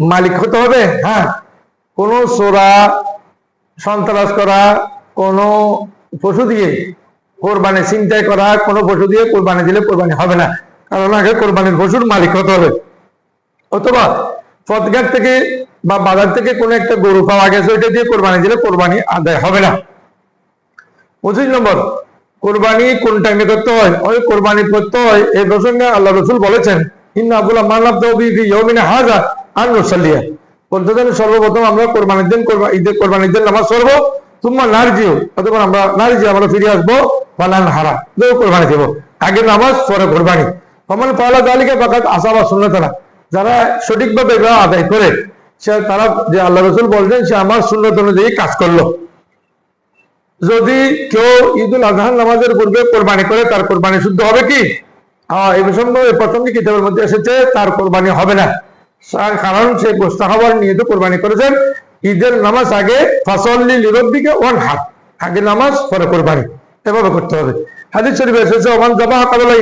মালিক হতে হবে। হ্যাঁ কোন সোরা সন্ত্রাস করা, কোন পশু দিয়ে কোরবানি চিন্তাই করা, কোন পশু দিয়ে কোরবানি দিলে কোরবানি হবে না। কারণ আগে কোরবানির পশুর মালিক হতে হবে। অথবা পথঘাট থেকে বা বাজার থেকে কোনো একটা গরু পাওয়া গেছে, ওইটা দিয়ে কোরবানি দিলে কোরবানি আদায় হবে না। পঁচিশ নম্বর, কোরবানি কোন টাইমে করতে হয়? ওই কোরবানি করতে হয় এই প্রসঙ্গে আল্লাহ রসুল বলেছেন সর্বপ্রথম আমরা নামাজ আমরা নারজি আমরা ফিরে আসব কোরবানি দেবো। আগে নামাজ, পরে কোরবানি। কমল পাওয়ালা তালিকা ফাঁকাত আশা বা শূন্যতারা যারা সঠিকভাবে এগুলো আদায় করে, সে তারা যে আল্লাহ রসুল বলছেন সে আমার শূন্যত অনুযায়ী কাজ করল। যদি কেউ ঈদুল আজহার নামাজের পূর্বে কোরবানি করে, তার কোরবানি শুদ্ধ হবে কি? এই কিতাবের মধ্যে এসেছে, তার কোরবানি হবে না। কারণ সে গোস্তা নিয়ে তো কোরবানি করেছেন। ঈদের নামাজ আগে, ফাসল্লি লিরব্বিকে ওয়ান হাত আগে নামাজ, পরে কোরবানি। এভাবে করতে হবে। হাদিস শরীফে এসেছে, ওমান জবাহ কাবলা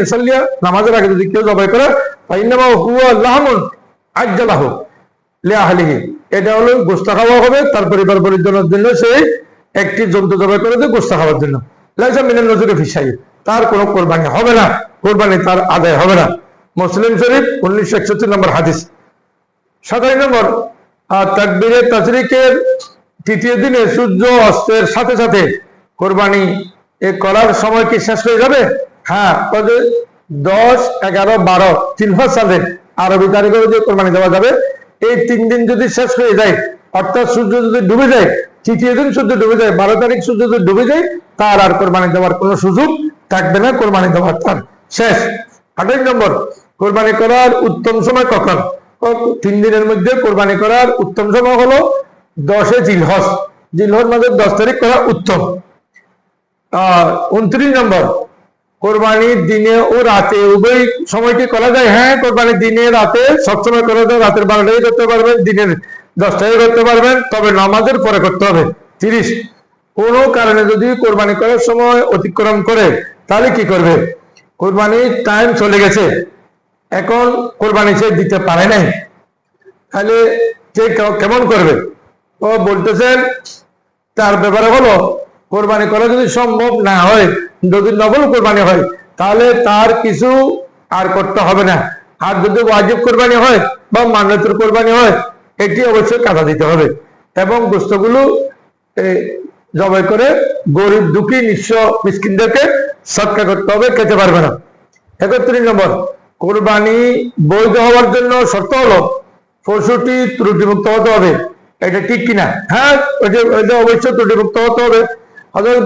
নামাজের আগে যদি কেউ জবাই করে হবে, তার জন্য একটি গোস্তা খাওয়ার জন্য। তার কোনো কোরবানি হবে না, কোরবানি তার আদায় হবে না। মুসলিম উনিশশো নম্বর হাদিস। সাতাশ নম্বর, আর তাজরিকের তৃতীয় দিনে সূর্য অস্তের সাথে সাথে কোরবানি এ করার সময় কি শেষ হয়ে যাবে? হ্যাঁ দশ, এগারো, বারো মাস সালে আরবি তারিখে যে কোরবানি দেওয়া যাবে, এই তিন দিন যদি শেষ হয়ে যায়, অর্থাৎ সূর্য যদি ডুবে যায়, তৃতীয় দিন সূর্য ডুবে যায়, বারো তারিখ সূর্য যদি ডুবে যায়, তার আর কোরবানি দেওয়ার কোনো সুযোগ থাকবে না কোরবানি দেওয়ার তার। শেষ। আঠাশ নম্বর, কোরবানি করার উত্তম সময় কখন? তিন দিনের মধ্যে কোরবানি করার উত্তম সময় হলো দশে জিলহজ। জিলহজ মাঝে দশ তারিখ করা উত্তম। আহ উনত্রিশ নম্বর কোরবানির দিনে ও রাতে, উভয় সময় কি করা যায়। হ্যাঁ কোরবানির দিনে রাতে, সবসময় করা যায়। রাতের বারোটাই করতে পারবেন, দিনের দশটাই করতে পারবেন, তবে নামাজের পরে করতে হবে। তিরিশ, কোনো কারণে যদি কোরবানি করার সময় অতিক্রম করে, তাহলে কি করবে? কোরবানির টাইম চলে গেছে। এখন কোরবানি সে দিতে পারে নাই। তাহলে সে কেমন করবে? ও বলতেছেন, তার ব্যাপারে হলো কোরবানি করা যদি সম্ভব না হয়, যদি নবল কোরবানি হয়, তাহলে তার কিছু আর করতে হবে না। আর যদি ওয়াজিব কোরবানি হয় বা মান্যতের কোরবানি হয়, এটি অবশ্যই কাটা দিতে হবে। এবং বস্তুগুলো জবাই করে গরিব দুঃখী নিঃস্ব মিসকিনদেরকে সৎকার করতে হবে, খেতে পারবে না। একত্রিশ নম্বর, কোরবানি বৈধ হওয়ার জন্য শর্ত হলো পশুটি ত্রুটিমুক্ত হতে হবে। এটা ঠিক কিনা? হ্যাঁ অবশ্যই ত্রুটিমুক্ত হতে হবে। হযরত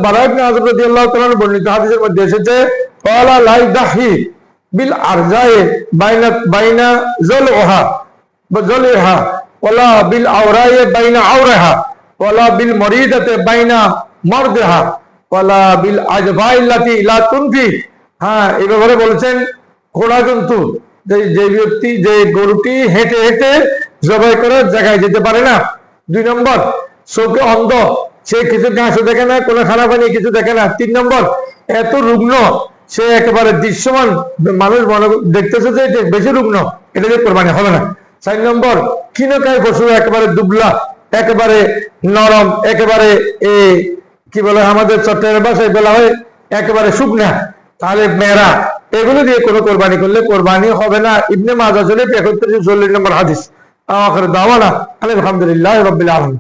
বিল আরজায়ে বাইনা বাইনা বিল আওরায়ে বাইনা বিল বাইনা বিল হ্যাঁ বলেছেন ঘোড়া জন্তু যে ব্যক্তি, যে গরুটি হেঁটে হেঁটে জবাই করার জায়গায় যেতে পারে না। দুই নম্বর, চোখে অন্ধ সে কিছু ঘাসও দেখে না, কোনো খারাপ পানি কিছু দেখে না। তিন নম্বর, এত রুগ্ন, সে একেবারে দৃশ্যমান মানুষ মনে দেখতেছে যে এটা বেশি রুগ্ন, এটা দিয়ে কোরবানি হবে না। চার নম্বর কিনকায় পশু একেবারে দুবলা, একেবারে নরম, একেবারে এ, কি বলে আমাদের চট্টগ্রামের ভাষায় বলা হয়, একেবারে শুকনা, তাহলে মেয়েরা এগুলো দিয়ে কোনো কোরবানি করলে কোরবানি হবে না। ইবনে মাজা শরীফ একত্রিশ চল্লিশ নম্বর হাদিস। আখির দাওয়ানা, আলহামদুলিল্লাহ রবিল আলম